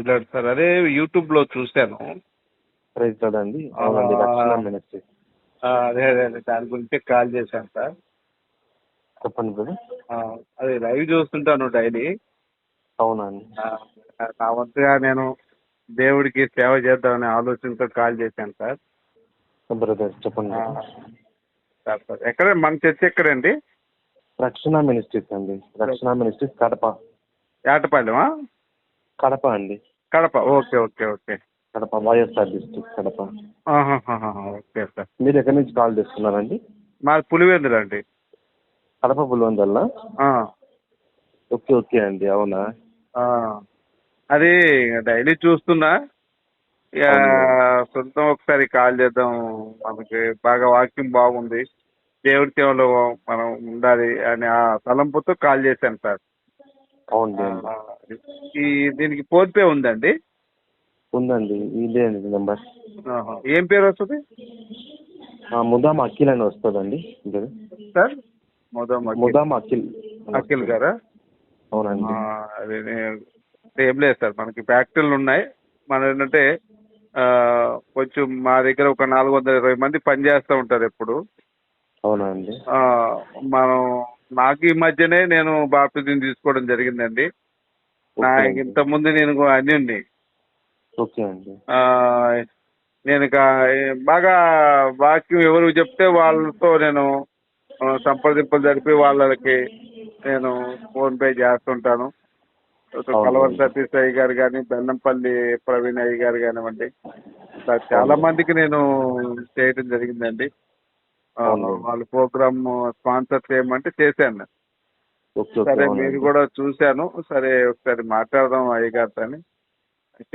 Praise lord sir అదే యూట్యూబ్లో చూశాను ప్రైజ్ కదండి అవునండి. ఆ. రక్షణ మినిస్ట్రీ అదే అదే అదే. దాని గురించి కాల్ చేశాను సార్. చెప్పండి బ్రదర్. అదే లైవ్ చూస్తుంటాను డైలీ. అవునండి. నా వంతుగా నేను దేవుడికి సేవ చేద్దామనే ఆలోచనతో కాల్ చేశాను సార్. బ్రదర్ చెప్పండి. Sir sir. ఎక్కడ? మన చర్చ ఎక్కడండి? రక్షణ మినిస్ట్రీస్ అండి. రక్షణ మినిస్ట్రీస్ కడప. ఏటపాలెమా కడప అండి. Kadapa. Okay okay okay. Kadapa YSR district Kadapa. Okay sir మీరు ఎక్కడి నుంచి కాల్ చేస్తున్నారండి? మాది పులివెందులు అండి. కడప పులివెందల్లా ఆ, ఓకే ఓకే అండి. అవునా. అది డైలీ చూస్తున్నా. సొంతం ఒకసారి కాల్ చేద్దాం. మనకి బాగా వాక్యం బాగుంది. దేవుడి సేవలో మనం ఉండాలి అనే ఆ తలంపుతో కాల్ చేశాను సార్. అవునండి ఆ, ఈ దీనికి ఫోన్ పే ఉందండి? ఉందండి ఇదే అండి నెంబర్. ఏం పేరు వస్తుంది? ముదాం అఖిల్ అని వస్తుందండి. సార్ మొదం ముదాం అఖిల్. అఖిల్ గారా? అవునండి. అది ఏం లేదు సార్ మనకి ఫ్యాక్టరీలు ఉన్నాయి. మన ఏంటంటే కొంచెం మా దగ్గర ఒక నాలుగు వందల ఇరవై మంది పనిచేస్తూ ఉంటారు ఎప్పుడు. అవునండి మనం నాకు ఈ మధ్యనే నేను బాప్తిజం తీసుకోవడం జరిగిందండి ఓకే నా అండి. ఇంతకుముందు నేను ఓకే అండి ఆ, నేను ఇక బాగా వాక్యం ఎవరు చెప్తే వాళ్ళతో నేను సంప్రదింపులు జరిపి వాళ్ళకి నేను ఫోన్ పే చేస్తుంటాను. కలవర సతీష్ అయ్య గారు కానీ బెల్లంపల్లి ప్రవీణ్ అయ్య గారు కానివ్వండి చాలా మందికి నేను చేయడం జరిగిందండి. వాళ్ళ ప్రోగ్రామ్ స్పాన్సర్ చేయమంటే చేశాను సరే. మీరు కూడా చూశాను. సరే ఒకసారి మాట్లాడదాం అయ్య గారితో అని.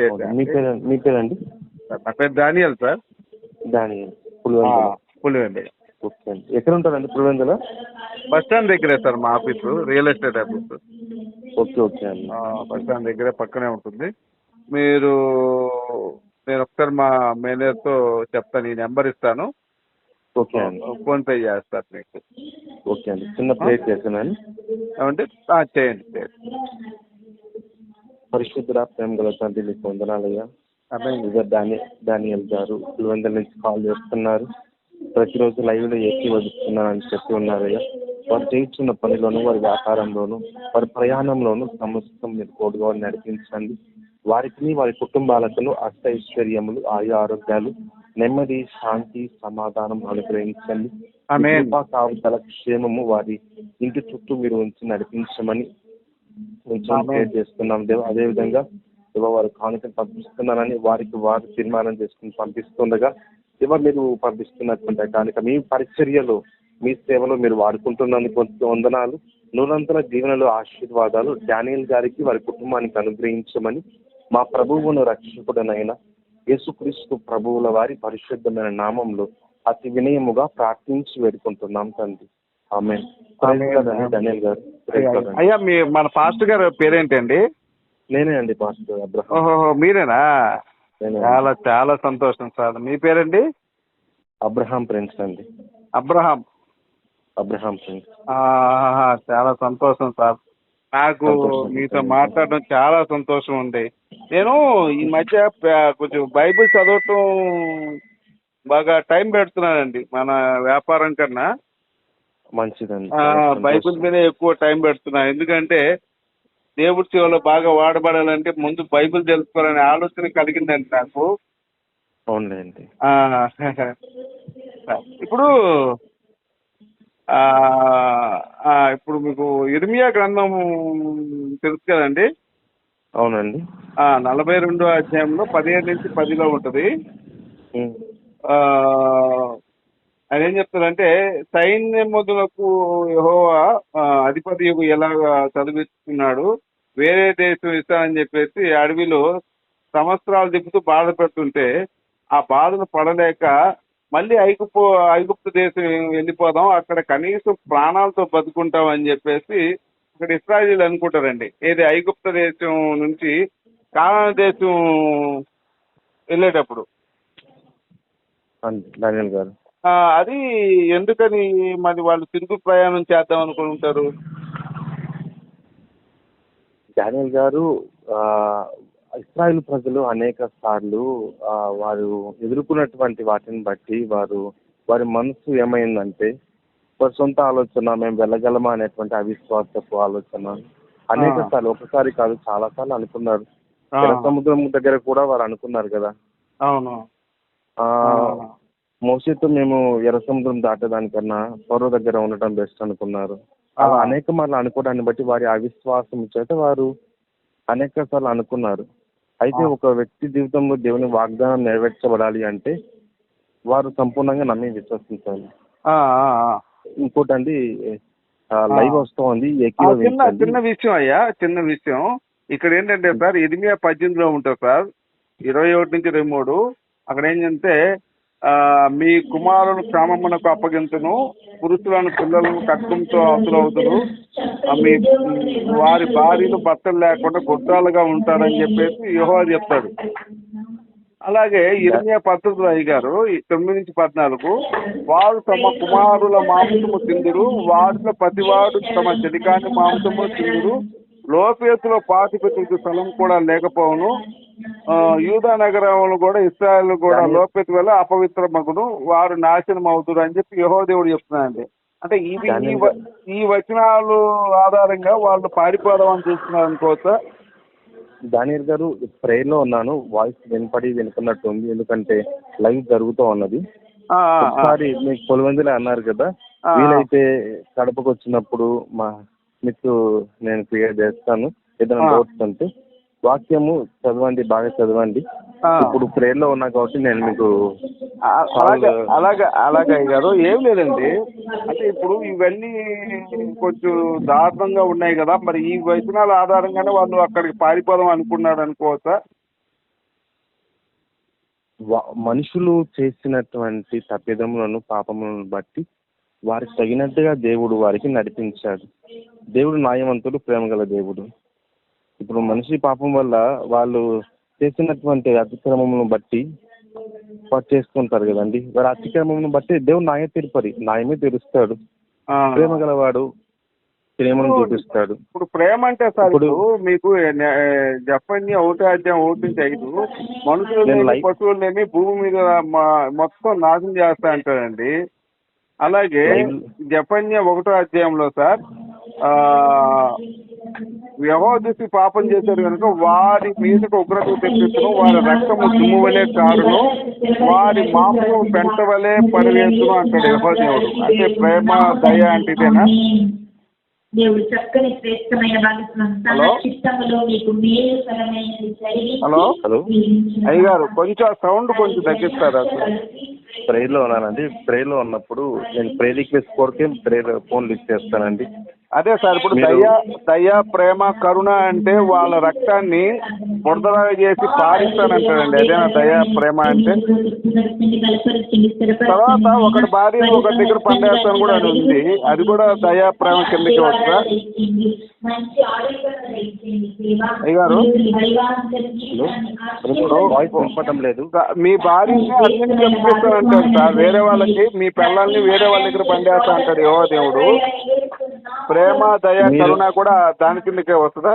చేశాను మీ పేరు మీ పేరండి? నా పేరు దానియల్ సార్. పులివెందుల. పులివెండి ఓకే అండి. ఎక్కడ ఉంటారండి పులివెందుల? బస్ స్టాండ్ దగ్గరే సార్ మా office real estate office. Okay okay అండి. బస్ స్టాండ్ దగ్గరే పక్కనే ఉంటుంది. మీరు నేను ఒకసారి మా మేనేజర్తో చెప్తాను ఈ నెంబర్ ఇస్తాను. ఓకే అండి. ఫోన్ పే చేస్తారు మీకు ఓకే అండి. చిన్న ప్లేట్ చేస్తున్నాను ఏమంటే ఆ, చేయండి చేయండి. పరిశుద్ధ ప్రేమ గల తండ్రి మీకు వందనాలయ్యా. ఇక దాని దానియల్ గారు పులివెందుల నుంచి కాల్ చేస్తున్నారు. ప్రతిరోజు లైవ్లో ఏకీ వదులుతున్నారని చెప్పి ఉన్నారయ్యా. వారు చేయించున్న పనిలోను వారి వ్యాపారంలోను వారి ప్రయాణంలోను సమస్తం మీరు తోడుగా నడిపించండి. వారికి వారి కుటుంబాలకు అష్టైశ్వర్యములు ఆయు ఆరోగ్యాలు నెమ్మది శాంతి సమాధానం అనుగ్రహించండి. కావతల క్షేమము వారి ఇంటి చుట్టూ మీరు ఉంచి నడిపించమని చేస్తున్నాం. దేవ అదే విధంగా దేవ వారు కానుకలు పంపిస్తున్నారని వారికి వారు తీర్మానం చేసుకుని పంపిస్తుండగా దేవ మీరు పంపిస్తున్నటువంటి కానుక మీ పరిచర్యలో మీ సేవలో మీరు వాడుకుంటున్నందుకు వందనాలు. నూరంతల దీవెనలు ఆశీర్వాదాలు. డానియల్ గారికి వారి కుటుంబానికి అనుగ్రహించమని మా ప్రభువును రక్షకుడనైన యేసుక్రీస్తు ప్రభువుల వారి పరిశుద్ధమైన నామంలో అతి వినయముగా ప్రార్థించి వేడుకుంటున్నాం తండ్రి. ఆమె గారు. అయ్యా మీ మన పాస్టర్ గారు పేరేంటండి? నేనే అండి పాస్టర్ ఓహో మీరేనా? చాలా చాలా సంతోషం సార్. మీ పేరండి? అబ్రహాం ఫ్రెండ్స్ అండి. అబ్రహాం. అబ్రహాం ఆహాహా, చాలా సంతోషం సార్. నాకు. మీతో మాట్లాడడం చాలా సంతోషం ఉంది. నేను ఈ మధ్య కొంచెం బైబిల్ చదవటం బాగా టైం పెడుతున్నానండి మన వ్యాపారం కన్నా. మంచిదండి. బైబిల్ మీదే ఎక్కువ టైం పెడుతున్నా. ఎందుకంటే దేవుడి సేవలో బాగా వాడబడాలంటే ముందు బైబిల్ తెలుసుకోవాలనే ఆలోచన కలిగిందండి నాకు. అవునులేండి. ఆ, ఇప్పుడు ఇప్పుడు మీకు ఇర్మియా గ్రంథం తెలుసు కదండి? అవునండి. ఆ, నలభై రెండో అధ్యాయంలో పదిహేడు నుంచి పదిలో ఉంటుంది. ఆయన ఏం చెప్తారంటే సైన్యములకు యెహోవా అధిపతి ఎలాగా చదివిస్తున్నాడు వేరే దేశం ఇస్తానని చెప్పేసి అడవిలో సంవత్సరాలు తిప్పుతూ బాధ పెడుతుంటే ఆ బాధను పడలేక మళ్ళీ ఐగుప్తు ఐగుప్తు దేశం వెళ్ళిపోదాం అక్కడ కనీసం ప్రాణాలతో బతుకుంటాం అని చెప్పేసి ఇక్కడ ఇస్రాయిల్ అనుకుంటారండి. ఏది ఐగుప్త దేశం నుంచి కానాన దేశం వెళ్ళేటప్పుడు. డానియల్ గారు. అది ఎందుకని మరి వాళ్ళు తిరుగు ప్రయాణం చేద్దాం అనుకుంటారు డానియల్ గారు ఇస్రాయేల్ ప్రజలు అనేక సార్లు వారు ఎదుర్కొన్నటువంటి వాటిని బట్టి వారు వారి మనసు ఏమైందంటే వారి సొంత ఆలోచన మేము వెళ్ళగలమా అనేటువంటి అవిశ్వాసపు ఆలోచన. అనేక. సార్లు ఒకసారి కాదు చాలా సార్లు అనుకున్నారు. సముద్రం దగ్గర కూడా వారు అనుకున్నారు కదా. అవును. మోసేతో మేము ఎర్ర సముద్రం దాటడానికన్నా పొరవ దగ్గర ఉండటం బెస్ట్ అనుకున్నారు. అలా. అనేక మార్లు అనుకోవడాన్ని బట్టి వారి అవిశ్వాసం చేత వారు అనేక సార్లు అనుకున్నారు. అయితే. ఒక వ్యక్తి జీవితంలో దేవుని వాగ్దానం నెరవేర్చబడాలి అంటే వారు సంపూర్ణంగా నమ్మి విశ్వసించాలి. ఇంకోటండి ఆ, లైవ్ వస్తోంది చిన్న చిన్న విషయం అయ్యా చిన్న విషయం. ఇక్కడ ఏంటంటే సార్ ఇరిమియా పద్దెనిమిదిలో ఉంటుంది సార్. ఇరవై ఒకటి నుంచి ఇరవై మూడు. అక్కడ ఏంటంటే మీ కుమారులు క్షామమునకు అప్పగింతును పురుషులను పిల్లలను కట్టుకుంటూ అవసరవుతురు మీ వారి భార్యలు భర్తలు లేకుండా గుడ్డాలుగా ఉంటారని చెప్పేసి యెహోవా చెప్తాడు. అలాగే ఇరవై పద్ధతులు అయ్యారు తొమ్మిది నుంచి పద్నాలుగు వారు తమ కుమారుల మాంసము తిందురు వారిలో ప్రతివాడు తమ చెలికాని మాంసము తిందురు లోపేతులో పాతిపెట్టుకు స్థలం కూడా లేకపోవును. యూదా నగరంలో కూడా ఇస్రాయల్ కూడా లోపేతు వల్ల అపవిత్ర మగును వారు నాశనం అవుతురు అని చెప్పి యహో దేవుడు చెప్తున్నాడండి. అంటే ఇవి ఈ వచనాలు ఆధారంగా వాళ్ళు పారిపోదామని చూస్తున్నారు అనుకోవచ్చా? దానియల్ గారు ప్రేయర్లో ఉన్నాను వాయిస్ వినపడి వినుకున్నట్టు ఉంది ఎందుకంటే లైవ్ జరుగుతూ ఉన్నది. ఒకసారి మీకు పొలిమందిలో అన్నారు కదా. వీలైతే కడపకు వచ్చినప్పుడు మా మీకు నేను క్లియర్ చేస్తాను ఏదైనా. డౌట్స్ ఉంటే వాక్యము చదవండి బాగా చదవండి. ఇప్పుడు ప్రేయర్లో ఉన్నా కాబట్టి నేను మీకు అలాగే అలాగే అలాగే అయ్యారు ఏం లేదండి. అంటే ఇప్పుడు ఇవన్నీ కొంచెం దారుణంగా ఉన్నాయి కదా. మరి ఈ వచనాల ఆధారంగానే వాళ్ళు అక్కడికి పారిపోదాం అనుకున్నారు అనుకోవచ్చా మనుషులు చేసినటువంటి తప్పిదములను పాపములను బట్టి వారికి తగినట్టుగా దేవుడు వారికి నడిపించాడు. దేవుడు న్యాయవంతుడు ప్రేమగల దేవుడు. ఇప్పుడు మనిషి పాపం వల్ల వాళ్ళు చేసినటువంటి అతిక్రమములను బట్టి వారు చేసుకుంటారు కదండి. వారి అతిక్రమమును బట్టి దేవుడు న్యాయ తీర్పరి న్యాయమే తీరుస్తాడు. ప్రేమ గలవాడు ప్రేమను చూపిస్తాడు. ఇప్పుడు ప్రేమ అంటే సార్ ఇప్పుడు- మీకు చెప్పండి ఒకటి అధ్యాయం ఒకటి ఐదు. మనుషులు నేను లేని లైవ్- పశువులు లేని భూమి మీద మొత్తం నాశనం చేస్తా అంటారండి. అలాగే జపన్య ఒకటో అధ్యాయంలో సార్ యహోదృష్టి పాపం చేశారు కనుక వారి మీదకు ఉగ్రత తెప్పించను వారి రక్తము దుమ్ము వలె కారును వారి మాంసం పెంట వలె పరివేస్తును అంటాడు యహోదేవుడు అంటే ప్రేమ దయ అంటే ఇదేనా దేవుడు చక్కని శ్రేష్టమైన భాగస్వామి తన హలో? చిత్తములో మీకు మేలుకరమైనది జరిగి హలో? హలో? అయ్యగారు కొంచెం సౌండ్ కొంచెం తగ్గిస్తారా సార్? ప్రేయర్లో ఉన్నానండి. ప్రేయర్లో ఉన్నప్పుడు నేను ప్రేయర్ రిక్వెస్ట్ కోరికే ప్రేయర్ ఫోన్ లిస్ట్ చేస్తానండి అదే సార్ ఇప్పుడు దయ దయ ప్రేమ కరుణ అంటే వాళ్ళ రక్తాన్ని బురదలాగా చేసి పారిస్తానంటాడండి. అదేనా దయ ప్రేమ అంటే? తర్వాత ఒకటి భార్య ఒకటి దగ్గర పండేస్తాను కూడా అని ఉంది. అది కూడా దయ ప్రేమ కిందకి వాయిస్ వినపడటం లేదు. మీ భార్యని అన్నిటి చెప్పుకొస్తానంటాడు సార్. వేరే వాళ్ళకి మీ పిల్లల్ని వేరే వాళ్ళ దగ్గర పండేస్తా అంటాడు యో దేవుడు ప్రేమ దయ కరుణ కూడా దాని కిందకే వస్తుందా?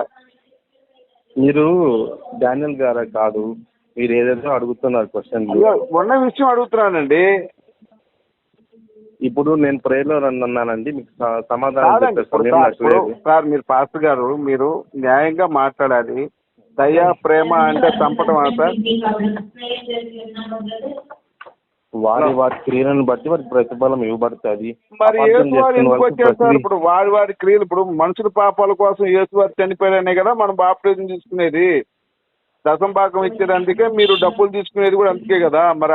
మీరు డానియల్ గారా కాదు మీరు ఏదేదో అడుగుతున్నారు క్వశ్చన్లు. అయ్యో, ఉన్న విషయం అడుగుతున్నానండి. ఇప్పుడు నేను ప్రేయర్లో అన్నానండి మీకు సమాధానం సార్ మీరు పాస్టర్ గారు మీరు న్యాయంగా మాట్లాడాలి. దయ ప్రేమ అంటే చంపటం సార్? వారి వారి క్రియలను బట్టి వారికి ప్రతిఫలం ఇవ్వబడుతుంది. మరి వారు ఎందుకు ప్రతి- ఇప్పుడు వారి వారి క్రియలు ఇప్పుడు మనుషుల పాపాల కోసం యేసు వారు చనిపోయారనే కదా మనం బాప్టిజం తీసుకునేది. దశం భాగం ఇచ్చేదందుకే మీరు డబ్బులు తీసుకునేది కూడా అందుకే కదా. మరి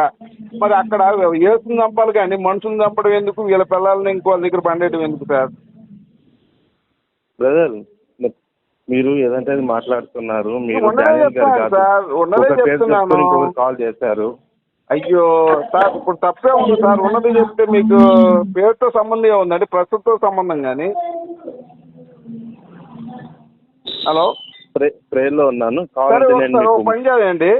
మరి అక్కడ యేసుని చంపాలి కానీ మనుషులను చంపడం ఎందుకు? వీళ్ళ పిల్లల్ని ఇంకో వాళ్ళ దగ్గర పండేయడం ఎందుకు సార్? బ్రదర్ మీరు ఏదంటే మాట్లాడుతున్నారు. మీరు కాల్ చేశారు. అయ్యో సార్ ఇప్పుడు తప్పే ఉంది సార్. ఉన్నది చెప్తే మీకు పేరుతో సంబంధం ఏముందండి ప్రస్తుతం సంబంధం కానీ. హలో? ప్రే ప్రేయర్లో ఉన్నాను మీకు పని చేయండి?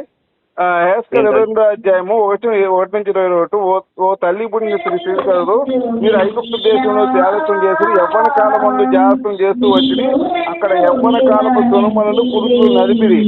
రెండో అధ్యాయము ఒకటి ఒకటి నుంచి ఇరవై ఒకటి. ఓ తల్లి స్త్రీ శ్రీకరుడు మీరు ఐగుప్తు దేశంలో జాగ్రత్తం చేసి యవ్వన కాలం ముందు జాగ్రత్తం చేస్తూ వచ్చి అక్కడ యవ్వన కాలపు సొనుమలను పురుషులు నడిపిరి.